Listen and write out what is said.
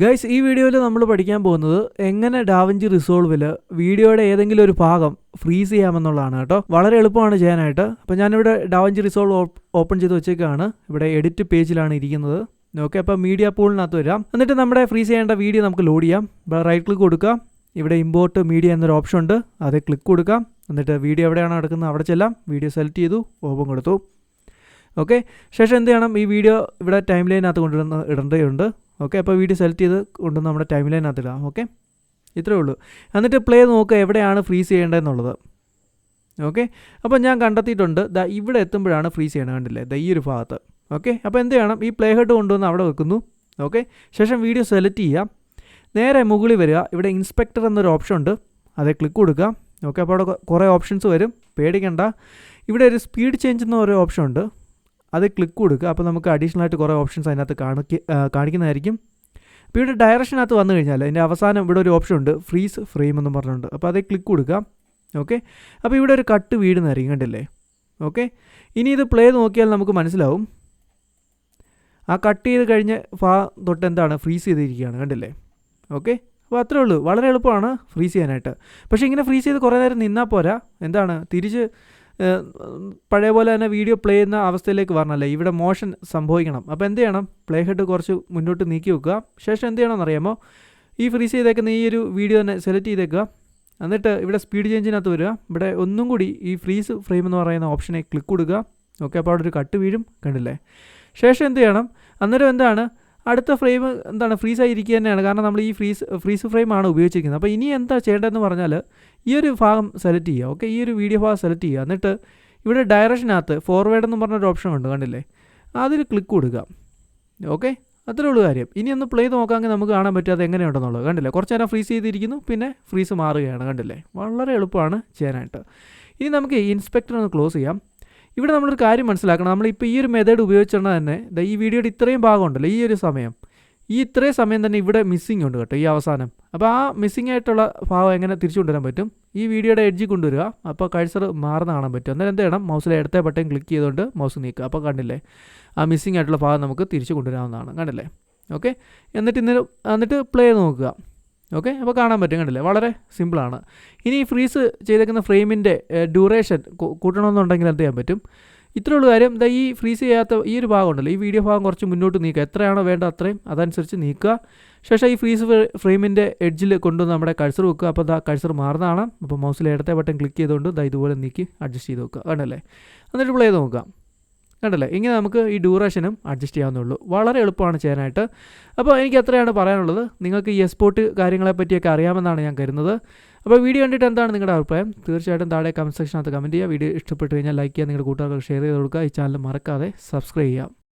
Guys ഈ വീഡിയോയിൽ നമ്മൾ പഠിക്കാൻ പോകുന്നത് എങ്ങനെ ഡാവിഞ്ചി റിസോൾവിൽ വീഡിയോയുടെ ഏതെങ്കിലും ഒരു ഭാഗം ഫ്രീസ് ചെയ്യാമെന്നുള്ളതാണ് കേട്ടോ. വളരെ എളുപ്പമാണ് ചെയ്യാനായിട്ട്. അപ്പോൾ ഞാനിവിടെ ഡാവിഞ്ചി റിസോൾവ് ഓപ്പൺ ചെയ്ത് വെച്ചേക്കാണ്. ഇവിടെ എഡിറ്റ് പേജിലാണ് ഇരിക്കുന്നത്. ഓക്കെ അപ്പോൾ മീഡിയ പൂളിനകത്ത് വരാം. എന്നിട്ട് നമ്മുടെ ഫ്രീസ് ചെയ്യേണ്ട വീഡിയോ നമുക്ക് ലോഡ് ചെയ്യാം. റൈറ്റ് ക്ലിക്ക് കൊടുക്കാം ഇവിടെ ഇമ്പോർട്ട് മീഡിയ എന്നൊരു ഓപ്ഷൻ ഉണ്ട്. അത് ക്ലിക്ക് കൊടുക്കാം. എന്നിട്ട് വീഡിയോ എവിടെയാണ് നടക്കുന്നത് അവിടെ ചെല്ലാം. വീഡിയോ സെലക്ട് ചെയ്തു. ഓപ്പൺ കൊടുത്തു. ഓക്കെ ശേഷം എന്ത് ചെയ്യണം? ഈ വീഡിയോ ഇവിടെ ടൈം ലൈനകത്ത് കൊണ്ടുവന്ന് ഇടേണ്ടതുണ്ട്. ഓക്കെ അപ്പോൾ വീഡിയോ സെലക്ട് ചെയ്ത് കൊണ്ടുവന്ന് നമ്മുടെ ടൈം ലൈനകത്ത് ഇടാം ഓക്കെ? ഇത്രയേ ഉള്ളൂ. എന്നിട്ട് പ്ലേ നോക്കുക എവിടെയാണ് ഫ്രീസ് ചെയ്യേണ്ടതെന്നുള്ളത്. ഓക്കെ? അപ്പോൾ ഞാൻ കണ്ടെത്തിയിട്ടുണ്ട്. ദാ ഇവിടെ എത്തുമ്പോഴാണ് ഫ്രീസ് ചെയ്യണത് കണ്ടില്ലേ? ദാ ഈ ഒരു ഭാഗത്ത്. ഓക്കെ? അപ്പോൾ എന്ത് ചെയ്യണം? ഈ പ്ലേ ഹെഡ് കൊണ്ടുവന്ന് അവിടെ വെക്കുന്നു. ഓക്കെ? ശേഷം വീഡിയോ സെലക്ട് ചെയ്യാം നേരെ മുകളിൽ വരിക. ഇവിടെ ഇൻസ്പെക്ടർ എന്നൊരു ഓപ്ഷൻ ഉണ്ട്. അതേ ക്ലിക്ക് കൊടുക്കുക. ഓക്കെ? അപ്പോൾ അവിടെ കുറേ ഓപ്ഷൻസ് വരും. പേടിക്കണ്ട. ഇവിടെ ഒരു സ്പീഡ് ചേഞ്ച് എന്ന ഒരു ഓപ്ഷൻ ഉണ്ട്. അത് ക്ലിക്ക് കൊടുക്കുക. അപ്പോൾ നമുക്ക് അഡീഷണൽ ആയിട്ട് കുറേ ഓപ്ഷൻസ് അതിനകത്ത് കാണിക്ക കാണിക്കുന്നതായിരിക്കും. അപ്പോൾ ഇവിടെ ഡയറക്ഷനകത്ത് വന്നു കഴിഞ്ഞാൽ അതിന്റെ അവസാനം ഇവിടെ ഒരു ഓപ്ഷൻ ഉണ്ട്. ഫ്രീസ് ഫ്രെയിം എന്ന് പറഞ്ഞിട്ടുണ്ട് അപ്പോൾ അതേ ക്ലിക്ക് കൊടുക്കുക. ഓക്കെ അപ്പോൾ ഇവിടെ ഒരു കട്ട് വീടുന്നതായിരിക്കും. കണ്ടില്ലേ? ഓക്കെ ഇനി ഇത് പ്ലേ നോക്കിയാൽ നമുക്ക് മനസ്സിലാവും. ആ കട്ട് ചെയ്ത് കഴിഞ്ഞ് ഫാ തൊട്ട് എന്താണ് ഫ്രീസ് ചെയ്തിരിക്കുകയാണ്. കണ്ടില്ലേ? ഓക്കെ അപ്പോൾ അത്രേ ഉള്ളൂ. വളരെ എളുപ്പമാണ് ഫ്രീസ് ചെയ്യാനായിട്ട്. പക്ഷേ ഇങ്ങനെ ഫ്രീസ് ചെയ്ത് കുറേ നേരം നിന്നാൽ പോരാ. എന്താണ്? തിരിച്ച് പഴയ പോലെ തന്നെ വീഡിയോ പ്ലേ ചെയ്യുന്ന അവസ്ഥയിലേക്ക് വരണമല്ലേ ഇവിടെ മോഷൻ സംഭവിക്കണം. അപ്പോൾ എന്ത് ചെയ്യണം? പ്ലേ ഹെഡ് കുറച്ച് മുന്നോട്ട് നീക്കി വെക്കുക. ശേഷം എന്ത് ചെയ്യണമെന്ന് അറിയാമോ? ഈ ഫ്രീസ് ചെയ്തേക്കുന്ന ഈ ഒരു വീഡിയോ തന്നെ സെലക്ട് ചെയ്തേക്കുക. എന്നിട്ട് ഇവിടെ സ്പീഡ് ചേഞ്ചിനകത്ത് വരിക. ഇവിടെ ഒന്നും കൂടി ഈ ഫ്രീസ് ഫ്രെയിം എന്ന് പറയുന്ന ഓപ്ഷനെ ക്ലിക്ക് കൊടുക്കുക. ഓക്കെ അപ്പോൾ അവിടെ ഒരു കട്ട് വീഴും. കണ്ടില്ലേ? ശേഷം എന്ത് ചെയ്യണം? അന്നേരം എന്താണ്? അടുത്ത ഫ്രെയിം എന്താണ് ഫ്രീസ് ആയിരിക്കുക തന്നെയാണ്. കാരണം നമ്മൾ ഈ ഫ്രീസ് ഫ്രീസ് ഫ്രെയിമാണ് ഉപയോഗിച്ചിരിക്കുന്നത്. അപ്പോൾ ഇനി എന്താ ചെയ്യേണ്ടതെന്ന് പറഞ്ഞാൽ ഈ ഒരു ഭാഗം സെലക്ട് ചെയ്യുക. ഓക്കെ ഈ ഒരു വീഡിയോ ഭാഗം സെലക്ട് ചെയ്യുക. എന്നിട്ട് ഇവിടെ ഡയറക്ഷനകത്ത് ഫോർവേഡ് എന്ന് പറഞ്ഞൊരു ഓപ്ഷൻ ഉണ്ട്. കണ്ടില്ലേ? അതിൽ ക്ലിക്ക് കൊടുക്കുക. ഓക്കെ അത്രേ ഉള്ളൂ കാര്യം. ഇനി ഒന്ന് പ്ലേ നോക്കാമെങ്കിൽ നമുക്ക് കാണാൻ പറ്റും അത് എങ്ങനെയുണ്ടെന്നുള്ളത്. കണ്ടില്ലേ? കുറച്ച് നേരം ഫ്രീസ് ചെയ്തിരിക്കുന്നു. പിന്നെ ഫ്രീസ് മാറുകയാണ്. കണ്ടില്ലേ? വളരെ എളുപ്പമാണ് ചെയ്യാനായിട്ട്. ഇനി നമുക്ക് ഇൻസ്പെക്ടർ ഒന്ന് ക്ലോസ് ചെയ്യാം. ഇവിടെ നമ്മളൊരു കാര്യം മനസ്സിലാക്കണം. നമ്മളിപ്പോൾ ഈ ഒരു മെത്തേഡ് ഉപയോഗിച്ചുകൊണ്ട് തന്നെ ഈ വീഡിയോയുടെ ഇത്രയും ഭാഗം ഉണ്ടല്ലോ ഈ ഒരു സമയം. ഈ ഇത്രയും സമയം തന്നെ ഇവിടെ മിസ്സിംഗ് ഉണ്ട് കേട്ടോ ഈ അവസാനം. അപ്പോൾ ആ മിസ്സിംഗ് ആയിട്ടുള്ള ഭാഗം എങ്ങനെ തിരിച്ചു കൊണ്ടുവരാൻ പറ്റും? ഈ വീഡിയോയുടെ എഡ്ജിൽ കൊണ്ടുവരിക. അപ്പോൾ കഴ്സർ മാറുന്ന കാണാൻ പറ്റും. അന്നേരം എന്ത് ചെയ്യണം? മൗസിലെ ഇടത്തെ ബട്ടൺ ക്ലിക്ക് ചെയ്തുകൊണ്ട് മൗസ് നീക്കുക. അപ്പോൾ കണ്ടില്ലേ? ആ മിസ്സിംഗ് ആയിട്ടുള്ള ഭാഗം നമുക്ക് തിരിച്ചു കൊണ്ടുവരാവുന്നതാണ്. കണ്ടില്ലേ? ഓക്കെ എന്നിട്ട് ഇന്ന് എന്നിട്ട് പ്ലേ നോക്കുക. ഓക്കെ? അപ്പോൾ കാണാൻ പറ്റും കണ്ടില്ലേ? വളരെ സിമ്പിളാണ്. ഇനി ഫ്രീസ് ചെയ്തേക്കുന്ന ഫ്രെയിമിന്റെ ഡ്യൂറേഷൻ കൂട്ടണമെന്നുണ്ടെങ്കിൽ എന്ത് ചെയ്യാൻ പറ്റും? ഇത്രയുള്ള കാര്യം. ഇതാ ഈ ഫ്രീസ് ചെയ്യാത്ത ഈ ഒരു ഭാഗം ഉണ്ടല്ലോ. ഈ വീഡിയോ ഭാഗം കുറച്ച് മുന്നോട്ട് നീക്കുക. എത്രയാണോ വേണ്ട അത്രയും അതനുസരിച്ച് നീക്കുക. ശേഷം ഈ ഫ്രീസ് ഫ്രെയിമിന്റെ എഡ്ജിൽ കൊണ്ടുവന്ന് നമ്മുടെ കഴ്സർ വെക്കുക. അപ്പോൾ ദാ കഴ്സർ മാറുന്നതാണ്. അപ്പോൾ മൗസിലെ ഇടത്തെ ബട്ടൺ ക്ലിക്ക് ചെയ്തുകൊണ്ട് ദാ ഇതുപോലെ നീക്കി അഡ്ജസ്റ്റ് ചെയ്ത് വെക്കുക. കണ്ടല്ലേ? എന്നിട്ട് പ്ലേ ചെയ്ത് നോക്കാം. കണ്ടല്ലേ? ഇങ്ങനെ നമുക്ക് ഈ ഡ്യൂറേഷനും അഡ്ജസ്റ്റ് ചെയ്യാവുന്നുള്ളൂ വളരെ എളുപ്പമാണ് ചെയ്യാനായിട്ട്. അപ്പോൾ എനിക്ക് അത്രയാണ് പറയാനുള്ളത്? നിങ്ങൾക്ക് ഈ എക്സ്പോർട്ട് കാര്യങ്ങളെ പറ്റിയൊക്കെ അറിയാമെന്നാണ് ഞാൻ കരുതുന്നത്. അപ്പോൾ വീഡിയോ കണ്ടിട്ട് എന്താണ് നിങ്ങളുടെ അഭിപ്രായം? തീർച്ചയായിട്ടും താഴെ കമന്റ് സെക്ഷനകത്ത് കമന്റ് ചെയ്യുക. വീഡിയോ ഇഷ്ടപ്പെട്ട് കഴിഞ്ഞാൽ ലൈക്ക് ചെയ്യുക. നിങ്ങളുടെ കൂട്ടുകാർക്ക് ഷെയർ ചെയ്ത് കൊടുക്കുക. ഈ ചാനൽ മറക്കാതെ സബ്സ്ക്രൈബ് ചെയ്യാം